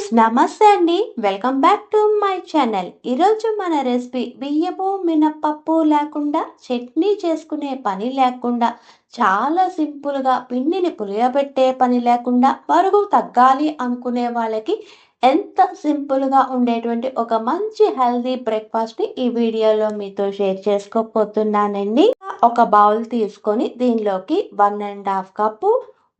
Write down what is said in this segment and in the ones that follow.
Friends నమస్తే అండి. Welcome back to my channel. ఈరోజు మన రెసిపీ బియ్యము మినప్పప్పు లేకుండా చట్నీ చేసుకునే పని లేకుండా చాలా సింపుల్గా పిండిని పులియబెట్టే పని లేకుండా బరువు తగ్గాలి అనుకునే వాళ్ళకి ఎంత సింపుల్గా ఉండేటువంటి ఒక మంచి హెల్దీ బ్రేక్ఫాస్ట్ని ఈ వీడియోలో మీతో షేర్ చేసుకోపోతున్నానండి ఒక బౌల్ తీసుకొని దీనిలోకి వన్ అండ్ హాఫ్ కప్పు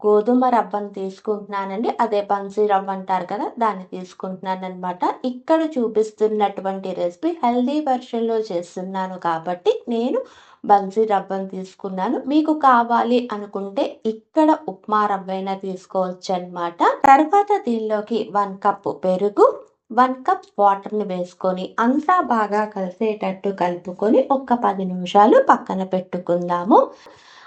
గోధుమ రవ్వను తీసుకుంటున్నానండి. అదే బన్సీ రవ్వ అంటారు కదా దాన్ని తీసుకుంటున్నాను అనమాట ఇక్కడ చూపిస్తున్నటువంటి రెసిపీ హెల్దీ వెర్షన్లో చేస్తున్నాను కాబట్టి నేను బన్సీ రవ్వను తీసుకున్నాను. మీకు కావాలి అనుకుంటే ఇక్కడ ఉప్మా రవ్వ అయినా తీసుకోవచ్చు అనమాట తర్వాత దీనిలోకి వన్ కప్ పెరుగు వన్ కప్ వాటర్ని వేసుకొని అంతా బాగా కలిసేటట్టు కలుపుకొని ఒక పది నిమిషాలు పక్కన పెట్టుకుందాము.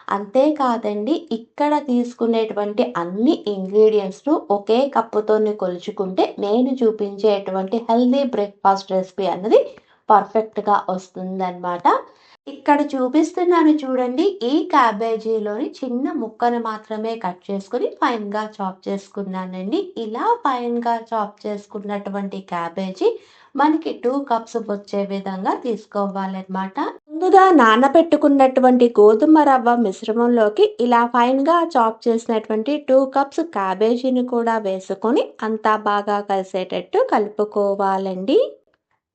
అంతేకాదండి ఇక్కడ తీసుకునేటువంటి అన్ని ఇంగ్రీడియంట్స్ను ఒకే కప్పుతో కొలుచుకుంటే నేను చూపించేటువంటి హెల్దీ బ్రేక్ఫాస్ట్ రెసిపీ అన్నది పర్ఫెక్ట్గా వస్తుందన్నమాట. ఇక్కడ చూపిస్తున్నాను చూడండి ఈ క్యాబేజీలోని చిన్న ముక్కను మాత్రమే కట్ చేసుకుని ఫైన్గా చాప్ చేసుకున్నానండి. ఇలా ఫైన్గా చాప్ చేసుకున్నటువంటి క్యాబేజీ మనకి టూ కప్స్ వచ్చే విధంగా తీసుకోవాలన్నమాట. ముందుగా నానబెట్టుకున్నటువంటి గోధుమ రవ్వ మిశ్రమంలోకి ఇలా ఫైన్గా చాప్ చేసినటువంటి టూ కప్స్ క్యాబేజీని కూడా వేసుకొని అంతా బాగా కలిసేటట్టు కలుపుకోవాలండి.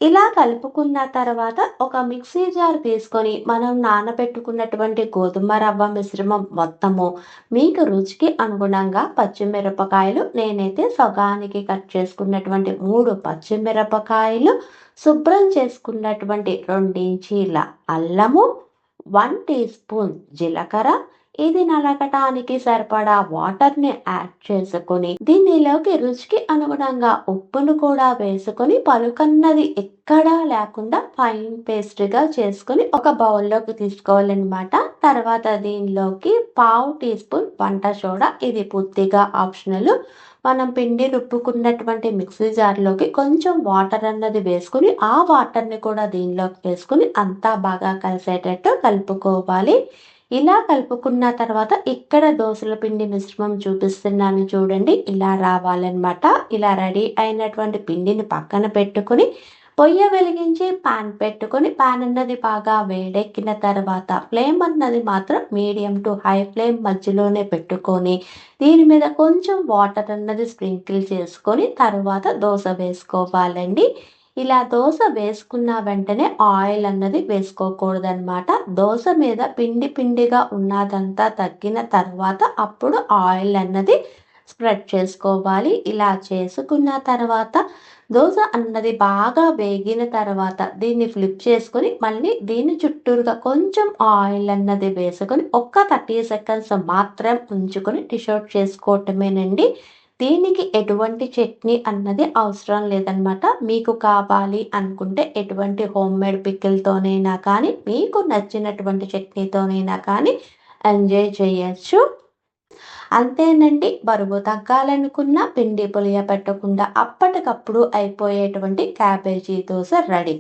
ఇలా కలుపుకున్న తర్వాత ఒక మిక్సీ జార్ తీసుకొని మనం నానబెట్టుకున్నటువంటి గోధుమ రవ్వ మిశ్రమం మొత్తము మీకు రుచికి అనుగుణంగా పచ్చిమిరపకాయలు నేనైతే సగానికి కట్ చేసుకున్నటువంటి మూడు పచ్చిమిరపకాయలు శుభ్రం చేసుకున్నటువంటి రెండించీల అల్లము వన్ టీ స్పూన్ జీలకర్ర ఇది నలగటానికి సరిపడా వాటర్ని యాడ్ చేసుకుని దీనిలోకి రుచికి అనుగుణంగా ఉప్పును కూడా వేసుకొని పలుకన్నది ఎక్కడా లేకుండా ఫైన్ పేస్ట్గా చేసుకుని ఒక బౌల్లోకి తీసుకోవాలన్నమాట. తర్వాత దీనిలోకి పావు టీ స్పూన్ వంట సోడా ఇది పూర్తిగా ఆప్షనల్. మనం పిండి రుబ్బుకున్నటువంటి మిక్సీ జార్లోకి కొంచెం వాటర్ అన్నది వేసుకుని ఆ వాటర్ని కూడా దీనిలోకి వేసుకుని అంతా బాగా కలిసేటట్టు కలుపుకోవాలి. ఇలా కలుపుకున్న తర్వాత ఇక్కడ దోశల పిండి మిశ్రమం చూపిస్తున్నాను చూడండి. ఇలా రావాలన్నమాట. ఇలా రెడీ అయినటువంటి పిండిని పక్కన పెట్టుకుని పొయ్యి వెలిగించి పాన్ పెట్టుకొని పాన్ అన్నది బాగా వేడెక్కిన తర్వాత ఫ్లేమ్ అన్నది మాత్రం మీడియం టు హై ఫ్లేమ్ మధ్యలోనే పెట్టుకొని దీని మీద కొంచెం వాటర్ అన్నది స్ప్రింకిల్ చేసుకొని తర్వాత దోశ వేసుకోవాలండి. ఇలా దోశ వేసుకున్న వెంటనే ఆయిల్ అన్నది వేసుకోకూడదనమాట దోశ మీద పిండి పిండిగా ఉన్నదంతా తగ్గిన తర్వాత అప్పుడు ఆయిల్ అన్నది స్ప్రెడ్ చేసుకోవాలి. ఇలా చేసుకున్న తర్వాత దోశ అన్నది బాగా వేగిన తర్వాత దీన్ని ఫ్లిప్ చేసుకొని మళ్ళీ దీని చుట్టూరుగా కొంచెం ఆయిల్ అన్నది వేసుకొని ఒక్క థర్టీ సెకండ్స్ మాత్రం ఉంచుకొని టిషర్ట్ చేసుకోవటమేనండి. దీనికి ఎటువంటి చట్నీ అన్నది అవసరం లేదనమాట మీకు కావాలి అనుకుంటే ఎటువంటి హోమ్ మేడ్ పిక్కిల్తోనైనా కానీ మీకు నచ్చినటువంటి చట్నీతోనైనా కానీ ఎంజాయ్ చేయొచ్చు. అంతేనండి. బరువు తగ్గాలనుకున్న పిండి పులియ పెట్టకుండా అప్పటికప్పుడు అయిపోయేటువంటి క్యాబేజీ దోశ రెడీ.